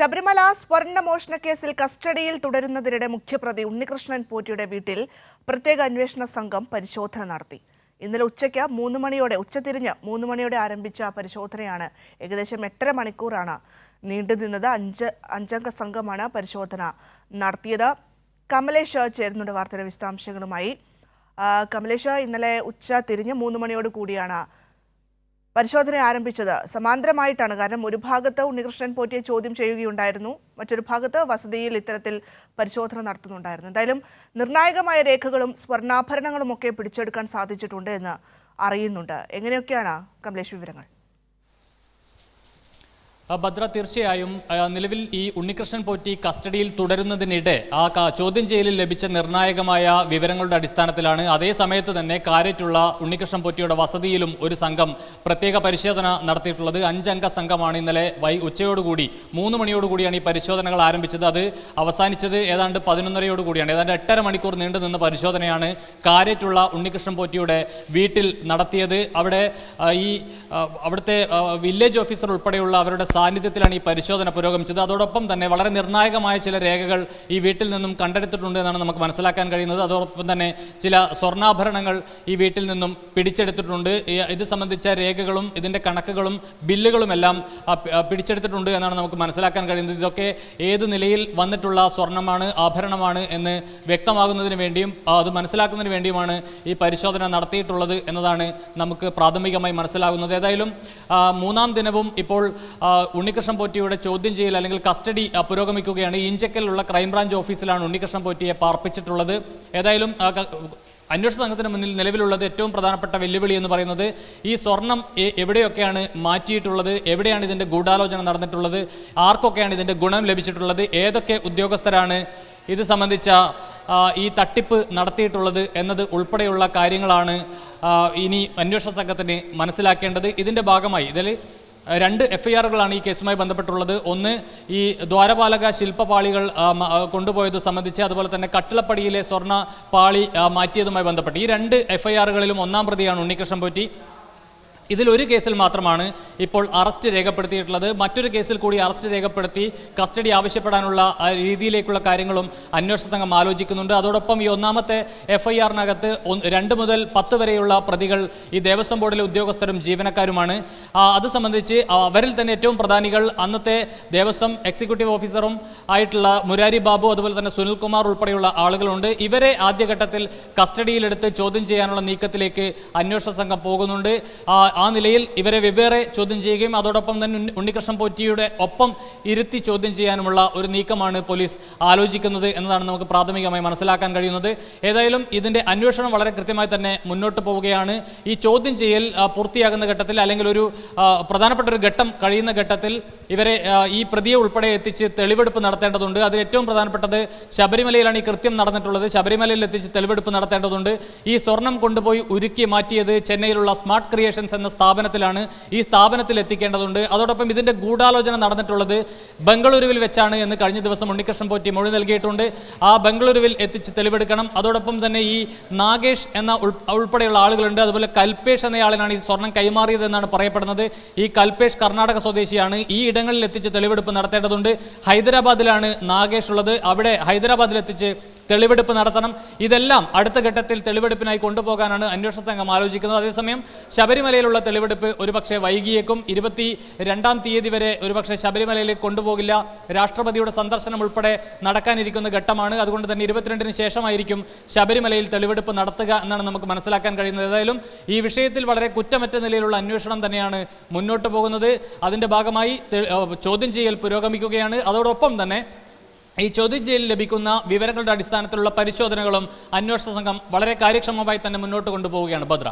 ശബരിമല സ്വർണമോഷണ കേസിൽ കസ്റ്റഡിയിൽ തുടരുന്നതിനിടെ മുഖ്യപ്രതി ഉണ്ണികൃഷ്ണൻ പോറ്റിയുടെ വീട്ടിൽ പ്രത്യേക അന്വേഷണ സംഘം പരിശോധന നടത്തി. ഇന്നലെ ഉച്ചയ്ക്ക് മൂന്ന് മണിയോടെ ഉച്ചതിരിഞ്ഞ് മൂന്ന് മണിയോടെ ആരംഭിച്ച പരിശോധനയാണ് ഏകദേശം എട്ടര മണിക്കൂറാണ് നീണ്ടു നിന്നത് അഞ്ച് അഞ്ചംഗ സംഘമാണ് പരിശോധന നടത്തിയത്. കമലേഷ് ചേരുന്നുണ്ട് വാർത്തയുടെ വിശദാംശങ്ങളുമായി. കമലേഷ് ഇന്നലെ ഉച്ച തിരിഞ്ഞ് മൂന്ന് മണിയോട് കൂടിയാണ് പരിശോധന ആരംഭിച്ചത് സമാന്തരമായിട്ടാണ്. കാരണം ഒരു ഭാഗത്ത് ഉണ്ണികൃഷ്ണൻ പോറ്റിയെ ചോദ്യം ചെയ്യുകയുണ്ടായിരുന്നു. മറ്റൊരു ഭാഗത്ത് വസതിയിൽ ഇത്തരത്തിൽ പരിശോധന നടത്തുന്നുണ്ടായിരുന്നു. എന്തായാലും നിർണായകമായ രേഖകളും സ്വർണാഭരണങ്ങളും ഒക്കെ പിടിച്ചെടുക്കാൻ സാധിച്ചിട്ടുണ്ട് എന്ന് അറിയുന്നുണ്ട്. എങ്ങനെയൊക്കെയാണ് കമലേഷ് വിവരങ്ങൾ? ഭദ്ര തീർച്ചയായും നിലവിൽ ഈ ഉണ്ണികൃഷ്ണൻ പോറ്റി കസ്റ്റഡിയിൽ തുടരുന്നതിനിടെ ആ ചോദ്യം ചെയ്യലിൽ ലഭിച്ച നിർണായകമായ വിവരങ്ങളുടെ അടിസ്ഥാനത്തിലാണ്. അതേ സമയത്ത് തന്നെ കാരറ്റുള്ള ഉണ്ണികൃഷ്ണൻ പോറ്റിയുടെ വസതിയിലും ഒരു സംഘം പ്രത്യേക പരിശോധന നടത്തിയിട്ടുള്ളത്. അഞ്ചംഗ സംഘമാണ് ഇന്നലെ വൈ ഉച്ചയോടുകൂടി മൂന്ന് മണിയോടുകൂടിയാണ് ഈ പരിശോധനകൾ ആരംഭിച്ചത്. അത് അവസാനിച്ചത് ഏതാണ്ട് പതിനൊന്നരയോട് കൂടിയാണ്. ഏതാണ്ട് എട്ടര മണിക്കൂർ നീണ്ടു നിന്ന പരിശോധനയാണ് കാരറ്റുള്ള ഉണ്ണികൃഷ്ണൻ പോറ്റിയുടെ വീട്ടിൽ നടത്തിയത്. അവിടെ ഈ അവിടുത്തെ വില്ലേജ് ഓഫീസർ ഉൾപ്പെടെയുള്ള അവരുടെ സാന്നിധ്യത്തിലാണ് ഈ പരിശോധന പുരോഗമിച്ചത്. അതോടൊപ്പം തന്നെ വളരെ നിർണായകമായ ചില രേഖകൾ ഈ വീട്ടിൽ നിന്നും കണ്ടെടുത്തിട്ടുണ്ട് എന്നാണ് നമുക്ക് മനസ്സിലാക്കാൻ കഴിയുന്നത്. അതോടൊപ്പം തന്നെ ചില സ്വർണാഭരണങ്ങൾ ഈ വീട്ടിൽ നിന്നും പിടിച്ചെടുത്തിട്ടുണ്ട്. ഇത് സംബന്ധിച്ച രേഖകളും ഇതിന്റെ കണക്കുകളും ബില്ലുകളും എല്ലാം ആ, പി- ആ, പിടിച്ചെടുത്തിട്ടുണ്ട് എന്നാണ് നമുക്ക് മനസ്സിലാക്കാൻ കഴിയുന്നത്. ഇതൊക്കെ ഏത് നിലയിൽ വന്നിട്ടുള്ള സ്വർണമാണ് ആഭരണമാണ് എന്ന് വ്യക്തമാകുന്നതിന് വേണ്ടിയും അത് മനസ്സിലാക്കുന്നതിന് വേണ്ടിയുമാണ് ഈ പരിശോധന നടത്തിയിട്ടുള്ളത് എന്നതാണ് നമുക്ക് പ്രാഥമികമായി മനസ്സിലാകുന്നത്. ഏതായാലും മൂന്നാം ദിനവും ഇപ്പോൾ ഉണ്ണികൃഷ്ണൻ പോറ്റിയുടെ ചോദ്യം ചെയ്യൽ അല്ലെങ്കിൽ കസ്റ്റഡി പുരോഗമിക്കുകയാണ്. ഇഞ്ചക്കലിലുള്ള ക്രൈംബ്രാഞ്ച് ഓഫീസിലാണ് ഉണ്ണികൃഷ്ണൻ പോറ്റിയെ പാർപ്പിച്ചിട്ടുള്ളത്. ഏതായാലും അന്വേഷണ സംഘത്തിന് മുന്നിൽ നിലവിലുള്ളത് ഏറ്റവും പ്രധാനപ്പെട്ട വെല്ലുവിളി എന്ന് പറയുന്നത് ഈ സ്വർണം എവിടെയൊക്കെയാണ് മാറ്റിയിട്ടുള്ളത്? എവിടെയാണ് ഇതിന്റെ ഗൂഢാലോചന നടന്നിട്ടുള്ളത്? ആർക്കൊക്കെയാണ് ഇതിന്റെ ഗുണം ലഭിച്ചിട്ടുള്ളത്? ഏതൊക്കെ ഉദ്യോഗസ്ഥരാണ് ഇത് സംബന്ധിച്ച ഈ തട്ടിപ്പ് നടത്തിയിട്ടുള്ളത് എന്നത് ഉൾപ്പെടെയുള്ള കാര്യങ്ങളാണ് ഇനി അന്വേഷണ സംഘത്തിന് മനസ്സിലാക്കേണ്ടത്. ഇതിന്റെ ഭാഗമായി ഇതിൽ രണ്ട് എഫ് ഐ ആറുകളാണ് ഈ കേസുമായി ബന്ധപ്പെട്ടുള്ളത്. ഒന്ന് ഈ ദ്വാരപാലക ശില്പപാളികൾ കൊണ്ടുപോയത് സംബന്ധിച്ച് അതുപോലെ തന്നെ കട്ടിളപ്പടിയിലെ സ്വർണ പാളി മാറ്റിയതുമായി ബന്ധപ്പെട്ട്. ഈ രണ്ട് എഫ് ഐ ആറുകളിലും ഒന്നാം പ്രതിയാണ് ഉണ്ണികൃഷ്ണൻ പോറ്റി ഇതിൽ ഒരു കേസിൽ മാത്രമാണ് ഇപ്പോൾ അറസ്റ്റ് രേഖപ്പെടുത്തിയിട്ടുള്ളത്. മറ്റൊരു കേസിൽ കൂടി അറസ്റ്റ് രേഖപ്പെടുത്തി കസ്റ്റഡി ആവശ്യപ്പെടാനുള്ള രീതിയിലേക്കുള്ള കാര്യങ്ങളും അന്വേഷണ സംഘം ആലോചിക്കുന്നുണ്ട്. അതോടൊപ്പം ഈ ഒന്നാമത്തെ എഫ് ഐ ആറിനകത്ത് രണ്ട് മുതൽ പത്ത് വരെയുള്ള പ്രതികൾ ഈ ദേവസ്വം ബോർഡിലെ ഉദ്യോഗസ്ഥരും ജീവനക്കാരുമാണ്. അത് സംബന്ധിച്ച് അവരിൽ തന്നെ ഏറ്റവും പ്രധാനികൾ അന്നത്തെ ദേവസ്വം എക്സിക്യൂട്ടീവ് ഓഫീസറും ആയിട്ടുള്ള മുരാരി ബാബു അതുപോലെ തന്നെ സുനിൽകുമാർ ഉൾപ്പെടെയുള്ള ആളുകളുണ്ട്. ഇവരെ ആദ്യഘട്ടത്തിൽ കസ്റ്റഡിയിലെടുത്ത് ചോദ്യം ചെയ്യാനുള്ള നീക്കത്തിലേക്ക് അന്വേഷണ സംഘം പോകുന്നുണ്ട്. ആ നിലയിൽ ഇവരെ വെവ്വേറെ ചോദ്യം ചെയ്യുകയും അതോടൊപ്പം തന്നെ ഉണ്ണി- ഉണ്ണികൃഷ്ണൻ പോറ്റിയുടെ ഒപ്പം ഇരുത്തി ചോദ്യം ചെയ്യാനുമുള്ള ഒരു നീക്കമാണ് പോലീസ് ആലോചിക്കുന്നത് എന്നതാണ് നമുക്ക് പ്രാഥമികമായി മനസ്സിലാക്കാൻ കഴിയുന്നത്. ഏതായാലും ഇതിന്റെ അന്വേഷണം വളരെ കൃത്യമായി തന്നെ മുന്നോട്ട് പോവുകയാണ്. ഈ ചോദ്യം ചെയ്യൽ പൂർത്തിയാകുന്ന ഘട്ടത്തിൽ അല്ലെങ്കിൽ ഒരു പ്രധാനപ്പെട്ട ഒരു ഘട്ടം കഴിയുന്ന ഘട്ടത്തിൽ ഇവരെ ഈ പ്രതിയെ ഉൾപ്പെടെ എത്തിച്ച് തെളിവെടുപ്പ് നടത്തേണ്ടതുണ്ട്. അതിൽ ഏറ്റവും പ്രധാനപ്പെട്ടത് ശബരിമലയിലാണ് ഈ കൃത്യം നടന്നിട്ടുള്ളത്. ശബരിമലയിൽ എത്തിച്ച് തെളിവെടുപ്പ് നടത്തേണ്ടതുണ്ട്. ഈ സ്വർണം കൊണ്ടുപോയി ഉരുക്കി മാറ്റിയത് ചെന്നൈയിലുള്ള സ്മാർട്ട് ക്രിയേഷൻസ് എന്ന സ്ഥാപനത്തിലാണ് ഈ സ്ഥാപനത്തിൽ എത്തിക്കേണ്ടതുണ്ട്. അതോടൊപ്പം ഇതിന്റെ ഗൂഢാലോചന നടന്നിട്ടുള്ളത് ബംഗളൂരുവിൽ വെച്ചാണ് എന്ന് കഴിഞ്ഞ ദിവസം ഉണ്ണികൃഷ്ണൻ പോറ്റി മൊഴി നൽകിയിട്ടുണ്ട്. ആ ബംഗളൂരുവിൽ എത്തിച്ച് തെളിവെടുക്കണം. അതോടൊപ്പം തന്നെ ഈ നാഗേഷ് എന്ന ഉൾപ്പെടെയുള്ള ആളുകളുണ്ട്. അതുപോലെ കൽപേഷ് എന്നയാളിനാണ് ഈ സ്വർണം കൈമാറിയത് എന്നാണ് പറയപ്പെടുന്നത്. ഈ കൽപേഷ് കർണാടക സ്വദേശിയാണ്. ഈ ഇടങ്ങളിൽ എത്തിച്ച് തെളിവെടുപ്പ് നടത്തേണ്ടതുണ്ട്. ഹൈദരാബാദിലാണ് നാഗേഷ് ഉള്ളത്. അവിടെ ഹൈദരാബാദിൽ എത്തിച്ച് തെളിവെടുപ്പ് നടത്തണം. ഇതെല്ലാം അടുത്ത ഘട്ടത്തിൽ തെളിവെടുപ്പിനായി കൊണ്ടുപോകാനാണ് അന്വേഷണ സംഘം ആലോചിക്കുന്നത്. അതേസമയം ശബരിമലയിലുള്ള തെളിവെടുപ്പ് ഒരുപക്ഷെ വൈകിയേക്കും. ഇരുപത്തി രണ്ടാം തീയതി വരെ ഒരുപക്ഷെ ശബരിമലയിലേക്ക് കൊണ്ടുപോകില്ല. രാഷ്ട്രപതിയുടെ സന്ദർശനം ഉൾപ്പെടെ നടക്കാനിരിക്കുന്ന ഘട്ടമാണ്. അതുകൊണ്ട് തന്നെ ഇരുപത്തിരണ്ടിന് ശേഷമായിരിക്കും ശബരിമലയിൽ തെളിവെടുപ്പ് നടത്തുക എന്നാണ് നമുക്ക് മനസ്സിലാക്കാൻ കഴിയുന്നത്. ഏതായാലും ഈ വിഷയത്തിൽ വളരെ കുറ്റമറ്റ നിലയിലുള്ള അന്വേഷണം തന്നെയാണ് മുന്നോട്ട് പോകുന്നത്. അതിന്റെ ഭാഗമായി ചോദ്യം ചെയ്യൽ പുരോഗമിക്കുകയാണ്. അതോടൊപ്പം തന്നെ ഈ ചോദ്യം ചെയ്യലിൽ ലഭിക്കുന്ന വിവരങ്ങളുടെ അടിസ്ഥാനത്തിലുള്ള പരിശോധനകളും അന്വേഷണ സംഘം വളരെ കാര്യക്ഷമമായി തന്നെ മുന്നോട്ട് കൊണ്ടുപോവുകയാണ്. ഭദ്ര.